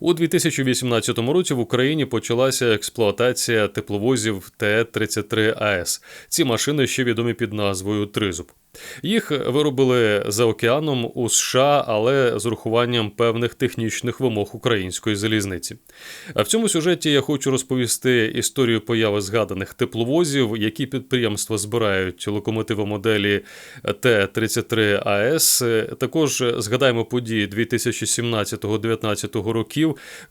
У 2018 році в Україні почалася експлуатація тепловозів ТЕ-33 АЕС. Ці машини ще відомі під назвою Тризуб. Їх виробили за океаном у США, але з урахуванням певних технічних вимог української залізниці. А в цьому сюжеті я хочу розповісти історію появи згаданих тепловозів, які підприємства збирають локомотиви моделі Т-33 АЕС. Також згадаємо події 2017-2019 років,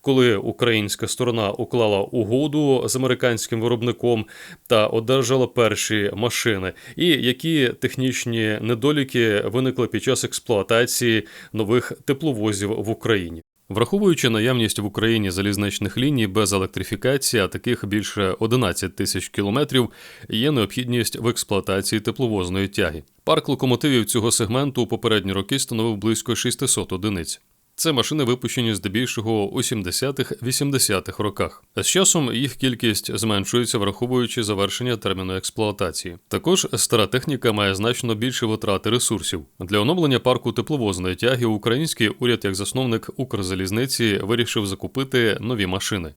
коли українська сторона уклала угоду з американським виробником та одержала перші машини, і які технічні недоліки виникли під час експлуатації нових тепловозів в Україні. Враховуючи наявність в Україні залізничних ліній без електрифікації, а таких більше 11 тисяч кілометрів, є необхідність в експлуатації тепловозної тяги. Парк локомотивів цього сегменту у попередні роки становив близько 600 одиниць. Це машини випущені здебільшого у 70-80-х роках. З часом їх кількість зменшується, враховуючи завершення терміну експлуатації. Також стара техніка має значно більше витрати ресурсів. Для оновлення парку тепловозної тяги український уряд, як засновник Укрзалізниці, вирішив закупити нові машини.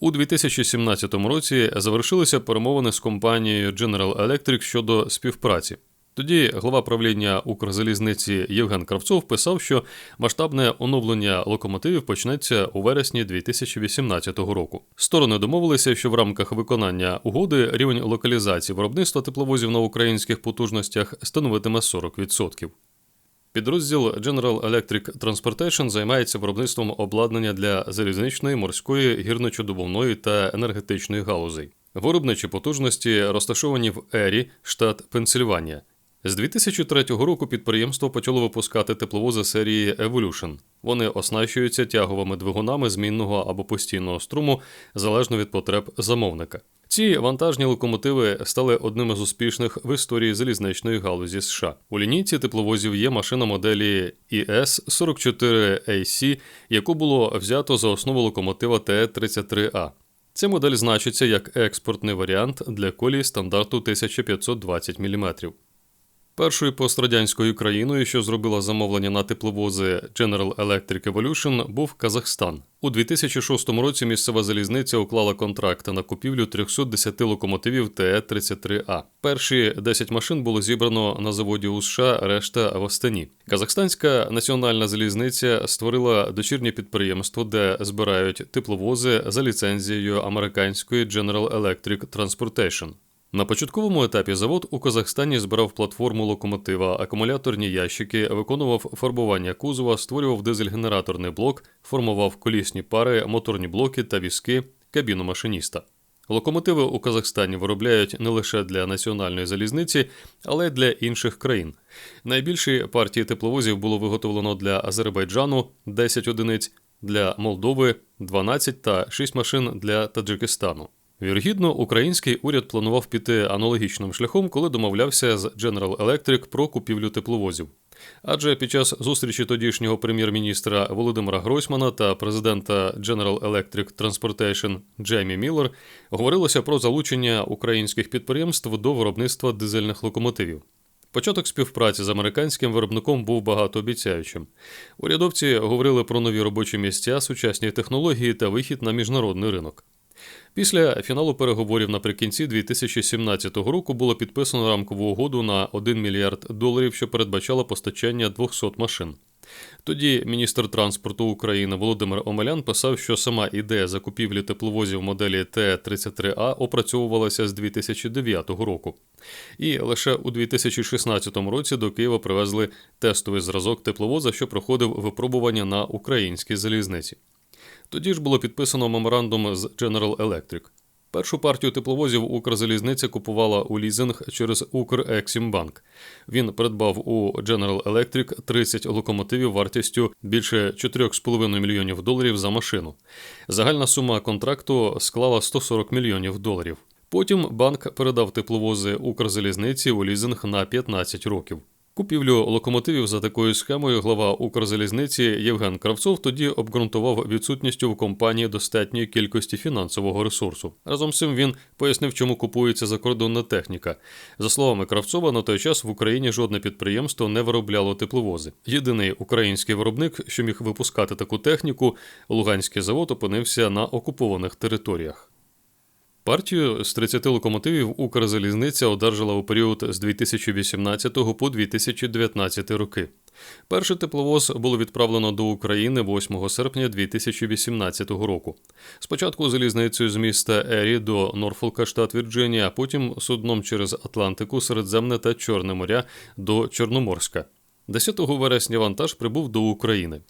У 2017 році завершилися перемовини з компанією General Electric щодо співпраці. Тоді глава правління Укрзалізниці Євген Кравцов писав, що масштабне оновлення локомотивів почнеться у вересні 2018 року. Сторони домовилися, що в рамках виконання угоди рівень локалізації виробництва тепловозів на українських потужностях становитиме 40%. Підрозділ General Electric Transportation займається виробництвом обладнання для залізничної, морської, гірничодобувної та енергетичної галузей. Виробничі потужності розташовані в Ері, штат Пенсильванія. З 2003 року підприємство почало випускати тепловози серії Evolution. Вони оснащуються тяговими двигунами змінного або постійного струму залежно від потреб замовника. Ці вантажні локомотиви стали одним з успішних в історії залізничної галузі США. У лінійці тепловозів є машина моделі ES44AC, яку було взято за основу локомотива Т-33А. Ця модель значиться як експортний варіант для колії стандарту 1520 мм. Першою пострадянською країною, що зробила замовлення на тепловози General Electric Evolution, був Казахстан. У 2006 році місцева залізниця уклала контракт на купівлю 310 локомотивів ТЕ-33А. Перші 10 машин було зібрано на заводі у США, решта в Астані. Казахстанська національна залізниця створила дочірнє підприємство, де збирають тепловози за ліцензією американської General Electric Transportation. На початковому етапі завод у Казахстані збирав платформу локомотива, акумуляторні ящики, виконував фарбування кузова, створював дизель-генераторний блок, формував колісні пари, моторні блоки та візки, кабіну машиніста. Локомотиви у Казахстані виробляють не лише для національної залізниці, але й для інших країн. Найбільші партії тепловозів було виготовлено для Азербайджану 10 одиниць, для Молдови 12 та 6 машин для Таджикистану. Віргідно, український уряд планував піти аналогічним шляхом, коли домовлявся з General Electric про купівлю тепловозів. Адже під час зустрічі тодішнього прем'єр-міністра Володимира Гройсмана та президента General Electric Transportation Джеймі Міллер говорилося про залучення українських підприємств до виробництва дизельних локомотивів. Початок співпраці з американським виробником був багатообіцяючим. Урядовці говорили про нові робочі місця, сучасні технології та вихід на міжнародний ринок. Після фіналу переговорів наприкінці 2017 року було підписано рамкову угоду на 1 мільярд доларів, що передбачало постачання 200 машин. Тоді міністр транспорту України Володимир Омелян писав, що сама ідея закупівлі тепловозів моделі Т-33А опрацьовувалася з 2009 року. І лише у 2016 році до Києва привезли тестовий зразок тепловоза, що проходив випробування на українській залізниці. Тоді ж було підписано меморандум з General Electric. Першу партію тепловозів Укрзалізниця купувала у лізинг через Укрексімбанк. Він придбав у General Electric 30 локомотивів вартістю більше 4,5 мільйонів доларів за машину. Загальна сума контракту склала 140 мільйонів доларів. Потім банк передав тепловози Укрзалізниці у лізинг на 15 років. Купівлю локомотивів за такою схемою глава Укрзалізниці Євген Кравцов тоді обґрунтував відсутністю в компанії достатньої кількості фінансового ресурсу. Разом з цим він пояснив, чому купується закордонна техніка. За словами Кравцова, на той час в Україні жодне підприємство не виробляло тепловози. Єдиний український виробник, що міг випускати таку техніку, Луганський завод опинився на окупованих територіях. Партію з 30 локомотивів Укрзалізниця одержала у період з 2018 по 2019 роки. Перший тепловоз було відправлено до України 8 серпня 2018 року. Спочатку залізницею з міста Ері до Норфолка, штат Вірджинія, а потім судном через Атлантику, Середземне та Чорне моря до Чорноморська. 10 вересня вантаж прибув до України.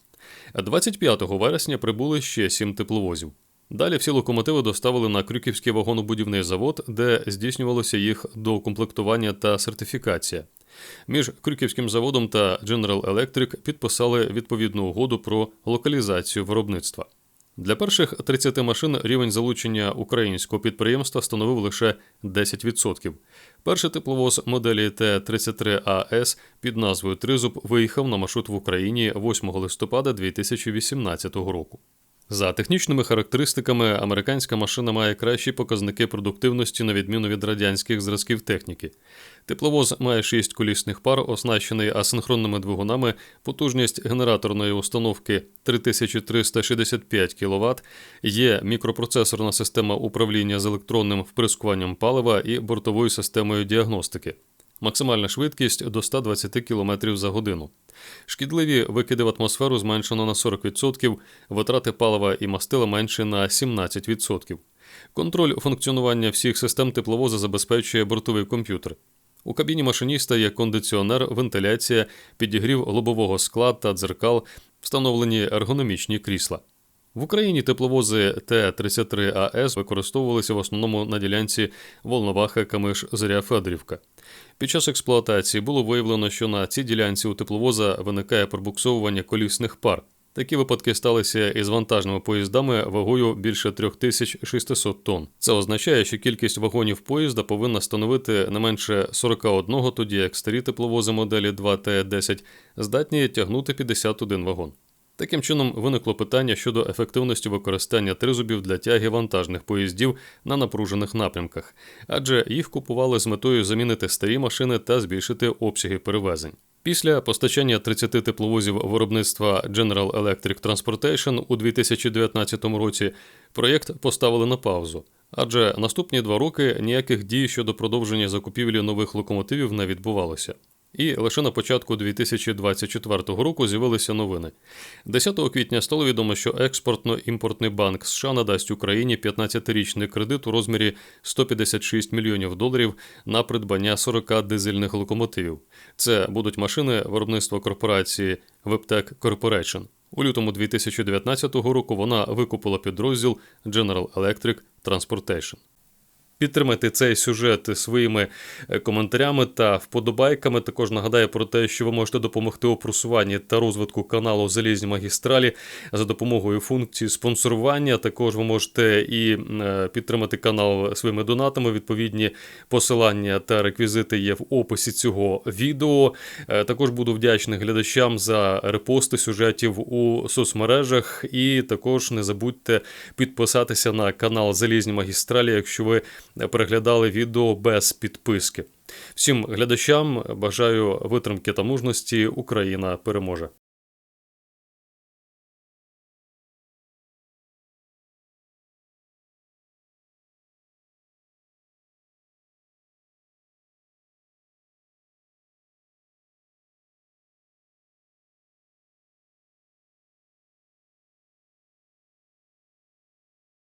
А 25 вересня прибули ще сім тепловозів. Далі всі локомотиви доставили на Крюківський вагонобудівний завод, де здійснювалося їх докомплектування та сертифікація. Між Крюківським заводом та General Electric підписали відповідну угоду про локалізацію виробництва. Для перших 30 машин рівень залучення українського підприємства становив лише 10%. Перший тепловоз моделі Т-33АС під назвою Тризуб виїхав на маршрут в Україні 8 листопада 2018 року. За технічними характеристиками, американська машина має кращі показники продуктивності на відміну від радянських зразків техніки. Тепловоз має 6 колісних пар, оснащений асинхронними двигунами, потужність генераторної установки 3365 кВт, є мікропроцесорна система управління з електронним вприскуванням палива і бортовою системою діагностики. Максимальна швидкість до 120 км за годину. Шкідливі викиди в атмосферу зменшено на 40%, витрати палива і мастила менше на 17%. Контроль функціонування всіх систем тепловоза забезпечує бортовий комп'ютер. У кабіні машиніста є кондиціонер, вентиляція, підігрів лобового скла та дзеркал, встановлені ергономічні крісла. В Україні тепловози Т-33АС використовувалися в основному на ділянці Волноваха Камиш Зоря Федорівка. Під час експлуатації було виявлено, що на цій ділянці у тепловоза виникає пробуксовування колісних пар. Такі випадки сталися із вантажними поїздами вагою більше 3600 тонн. Це означає, що кількість вагонів поїзда повинна становити не менше 41, тоді як старі тепловози моделі 2Т10 здатні тягнути 51 вагон. Таким чином виникло питання щодо ефективності використання тризубів для тяги вантажних поїздів на напружених напрямках, адже їх купували з метою замінити старі машини та збільшити обсяги перевезень. Після постачання 30 тепловозів виробництва General Electric Transportation у 2019 році проєкт поставили на паузу, адже наступні два роки ніяких дій щодо продовження закупівлі нових локомотивів не відбувалося. І лише на початку 2024 року з'явилися новини. 10 квітня стало відомо, що експортно-імпортний банк США надасть Україні 15-річний кредит у розмірі 156 мільйонів доларів на придбання 40 дизельних локомотивів. Це будуть машини виробництва корпорації Webtec Corporation. У лютому 2019 року вона викупила підрозділ General Electric Transportation. Підтримайте цей сюжет своїми е, коментарями та вподобайками. Також нагадаю про те, що ви можете допомогти у просуванні та розвитку каналу Залізні магістралі за допомогою функції спонсорування. Також ви можете і е, підтримати канал своїми донатами. Відповідні посилання та реквізити є в описі цього відео. Е, також буду вдячний глядачам за репости сюжетів у соцмережах. І також не забудьте підписатися на канал Залізні магістралі, якщо ви переглядали відео без підписки. Всім глядачам бажаю витримки та мужності. Україна переможе.